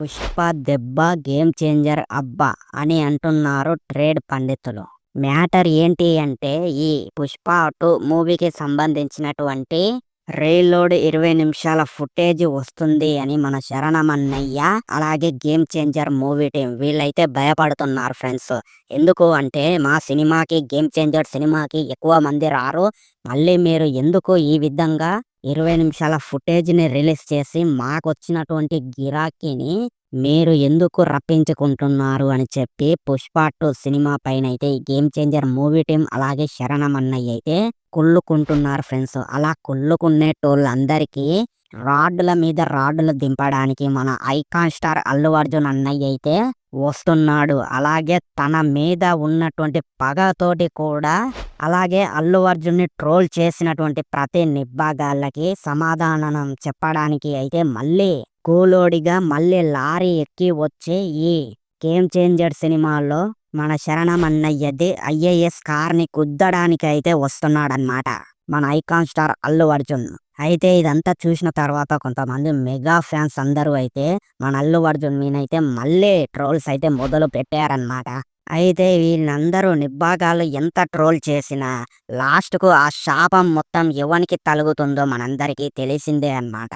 పుష్ప దెబ్బ game changer అబ్బా అని అంటున్నారు ట్రేడ్ పండితులు. మ్యాటర్ ఏంటి అంటే ఈ పుష్ప టూ మూవీకి సంబంధించినటువంటి రీలోడ్ ఇరవై నిమిషాల ఫుటేజ్ వస్తుంది అని మన శరణమన్నయ్య అలాగే గేమ్ చేంజర్ మూవీ టీం వీళ్ళైతే భయపడుతున్నారు ఫ్రెండ్స్. ఎందుకు అంటే మా సినిమాకి గేమ్ చేంజర్ సినిమాకి ఎక్కువ మంది రారు. మళ్ళీ మీరు ఎందుకు ఈ విధంగా ఇరవై నిమిషాల ఫుటేజ్ని రిలీజ్ చేసి మాకు వచ్చినటువంటి గిరాకీని మీరు ఎందుకు రప్పించుకుంటున్నారు అని చెప్పి పుష్ప టూ సినిమా పైన అయితే ఈ గేమ్ చేంజర్ మూవీ టీం అలాగే శరణం అన్నయ్య అయితే కుళ్ళుకుంటున్నారు ఫ్రెండ్స్. అలా కుళ్ళుకునేటోళ్ళందరికీ రాడ్ల మీద రాడ్లు దింపడానికి మన ఐకాన్ స్టార్ అల్లు అర్జున్ అన్నయ్య అయితే వస్తున్నాడు. అలాగే తన మీద ఉన్నటువంటి పగతోటి కూడా అలాగే అల్లు అర్జున్ని ట్రోల్ చేసినటువంటి ప్రతి నిబ్బాగాళ్ళకి సమాధానం చెప్పడానికి అయితే మళ్ళీ కూలోడిగా మళ్ళీ లారీ ఎక్కి వచ్చే ఈ గేమ్ చేంజర్ సినిమాలో మన శరణమన్నయ్యది ఐఏఎస్ కార్ని కుద్దడానికి అయితే వస్తున్నాడనమాట మన ఐకాన్ స్టార్ అల్లు అర్జున్. అయితే ఇదంతా చూసిన తర్వాత కొంతమంది మెగా ఫ్యాన్స్ అందరూ అయితే మన అల్లు అర్జున్ మీనైతే మళ్ళీ ట్రోల్స్ అయితే మొదలు పెట్టారనమాట అయితే వీళ్ళందరూ నిబ్బాగాలు ఎంత ట్రోల్ చేసినా లాస్ట్కు ఆ శాపం మొత్తం ఎవనికి తలుగుతుందో మనందరికీ తెలిసిందే అన్నమాట.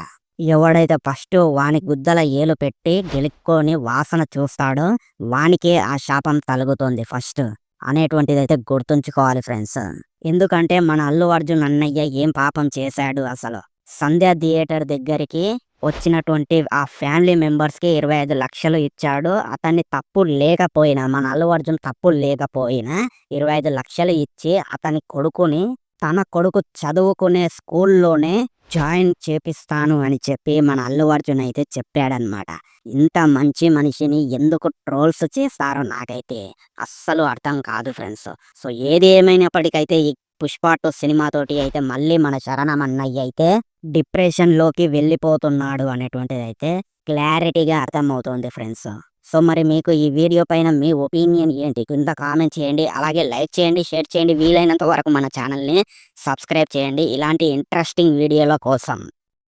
ఎవడైతే ఫస్ట్ వాని గుద్దల ఏలు పెట్టి గెలుక్కొని వాసన చూస్తాడో వానికే ఆ శాపం తలుగుతుంది ఫస్ట్. అనేటువంటిది అయితే గుర్తుంచుకోవాలి ఫ్రెండ్స్. ఎందుకంటే మన అల్లు అర్జున్ అన్నయ్య ఏం పాపం చేశాడు అసలు. సంధ్య థియేటర్ దగ్గరికి వచ్చినటువంటి ఆ ఫ్యామిలీ మెంబర్స్కి ఇరవై ఐదు లక్షలు ఇచ్చాడు. అతన్ని తప్పు లేకపోయినా మన అల్లు అర్జున్ తప్పు లేకపోయినా ఇరవై ఐదు లక్షలు ఇచ్చి అతని కొడుకుని తన కొడుకు చదువుకునే స్కూల్లోనే జాయిన్ చేపిస్తాను అని చెప్పి మన అల్లు అర్జున్ అయితే చెప్పాడనమాట ఇంత మంచి మనిషిని ఎందుకు ట్రోల్స్ చేస్తారో నాకైతే అస్సలు అర్థం కాదు ఫ్రెండ్స్. సో ఏది ఏమైనప్పటికైతే ఈ పుష్ప టూ సినిమాతోటి అయితే మళ్ళీ మన శరణమన్నయ్య అయితే డిప్రెషన్లోకి వెళ్ళిపోతున్నాడు అనేటువంటిది అయితే క్లారిటీగా అర్థమవుతుంది ఫ్రెండ్స్. సో మరి మీకు ఈ వీడియో పైన మీ ఒపీనియన్ ఏంటి? కింద కామెంట్ చేయండి. అలాగే లైక్ చేయండి షేర్ చేయండి. వీలైనంత వరకు మన ఛానల్ని సబ్స్క్రైబ్ చేయండి. ఇలాంటి ఇంట్రెస్టింగ్ వీడియోల కోసం.